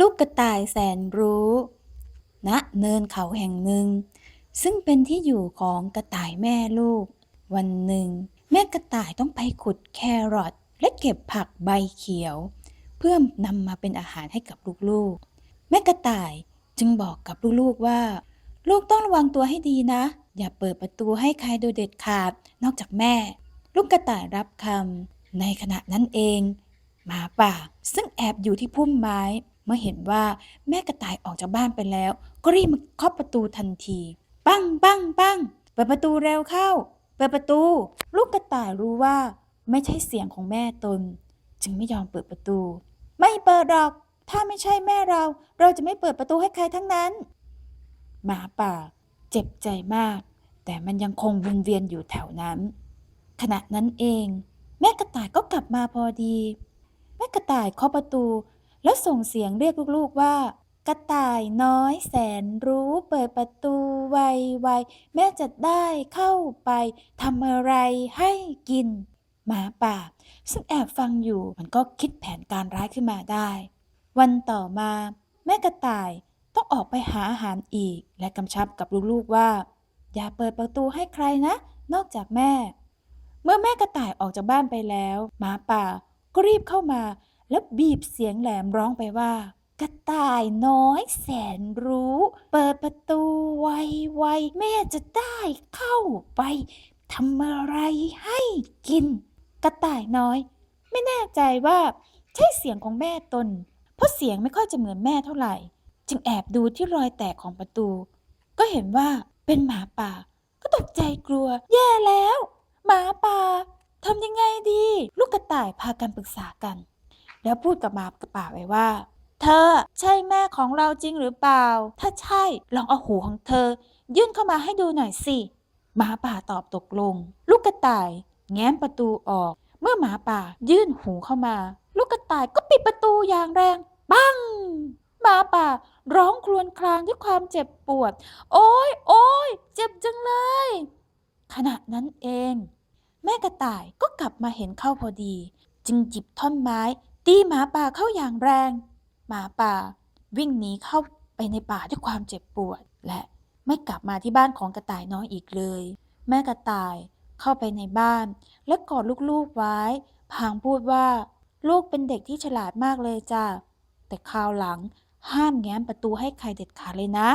ลูกกระต่ายแสนรู้ณเนินเขาแห่งหนึ่ง ซึ่งเป็นที่อยู่ของกระต่ายแม่ลูก วันหนึ่ง แม่กระต่ายต้องไปขุดแครอทและเก็บผักใบเขียว เพื่อนำมาเป็นอาหารให้กับลูกๆ แม่กระต่ายจึงบอกกับลูกๆว่า ลูกต้องระวังตัวให้ดีนะ อย่าเปิดประตูให้ใครโดยเด็ดขาดนอกจากแม่ ลูกกระต่ายรับคำในขณะนั้นเอง หมาป่าซึ่งแอบอยู่ที่พุ่มไม้ มื่อเห็นว่าแม่กระต่ายออกจากบ้านไปแล้ว ก็รีบมาเคาะประตูทันทีปังปังปังเปิดประตูเร็วเข้า เปิดประตู ลูกกระต่ายรู้ว่า ไม่ใช่เสียงของแม่ตน จึงไม่ยอมเปิดประตู ไม่เปิดหรอก ถ้าไม่ใช่แม่เรา เราจะไม่เปิดประตูให้ใครทั้งนั้น หมาป่า เจ็บใจมาก แต่มันยังคงวนเวียนอยู่แถวนั้น ขณะนั้นเอง แม่กระต่ายก็กลับมาพอดี แม่กระต่ายเคาะประตู แล้วส่งเสียงเรียกลูกๆว่า กระต่ายน้อยแสนรู้เปิดประตูไวๆแม่จะได้เข้าไปทำอะไรให้กิน หมาป่า ซึ่งแอบฟังอยู่มันก็คิดแผนการร้ายขึ้นมาได้ วันต่อมา แม่กระต่ายต้องออกไปหาอาหารอีก และกำชับกับลูกๆว่า อย่าเปิดประตูให้ใครนะ นอกจากแม่ เมื่อแม่กระต่ายออกจากบ้านไปแล้ว หมาป่าก็รีบเข้ามา แล้วบีบเสียงแหลมร้องไปว่า กระต่ายน้อยแสนรู้ เปิดประตูไวๆแม่จะได้เข้าไปทำอะไรให้กิน กระต่ายน้อย ไม่แน่ใจว่าใช่เสียงของแม่ตน เพราะเสียงไม่ค่อยจะเหมือนแม่เท่าไหร่ จึงแอบดูที่รอยแตกของประตู ก็เห็นว่าเป็นหมาป่า ก็ตกใจกลัว แย่แล้ว หมาป่าทำยังไงดี ลูกกระต่ายพากันปรึกษากัน แล้วพูดกับหมาป่าไว้ว่า เธอใช่แม่ของเราจริงหรือเปล่า ถ้าใช่ลองเอาหูของเธอ ยื่นเข้ามาให้ดูหน่อยสิหมาป่าตอบตกลง ลูกกระต่าย แง้มประตูออก เมื่อหมาป่ายื่นหูเข้ามา ลูกกระต่ายก็ปิดประตูอย่างแรงปังหมาป่าร้องครวญครางด้วยความเจ็บปวด โอ้ยโอ้ยเจ็บจังเลย ขณะนั้นเอง แม่กระต่ายก็กลับมาเห็นเข้าพอดี จึงหยิบท่อนไม้ ตีหมาป่าเข้าอย่างแรง หมาป่า วิ่งหนีเข้าไปในป่าด้วยความเจ็บปวด และไม่กลับมาที่บ้านของกระต่ายน้อยอีกเลย แม่กระต่ายเข้าไปในบ้าน และกอดลูกๆไว้ พางพูดว่า ลูกเป็นเด็กที่ฉลาดมากเลยจ้ะแต่คราวหลังห้ามแง้มประตูให้ใครเด็ดขาดเลยนะ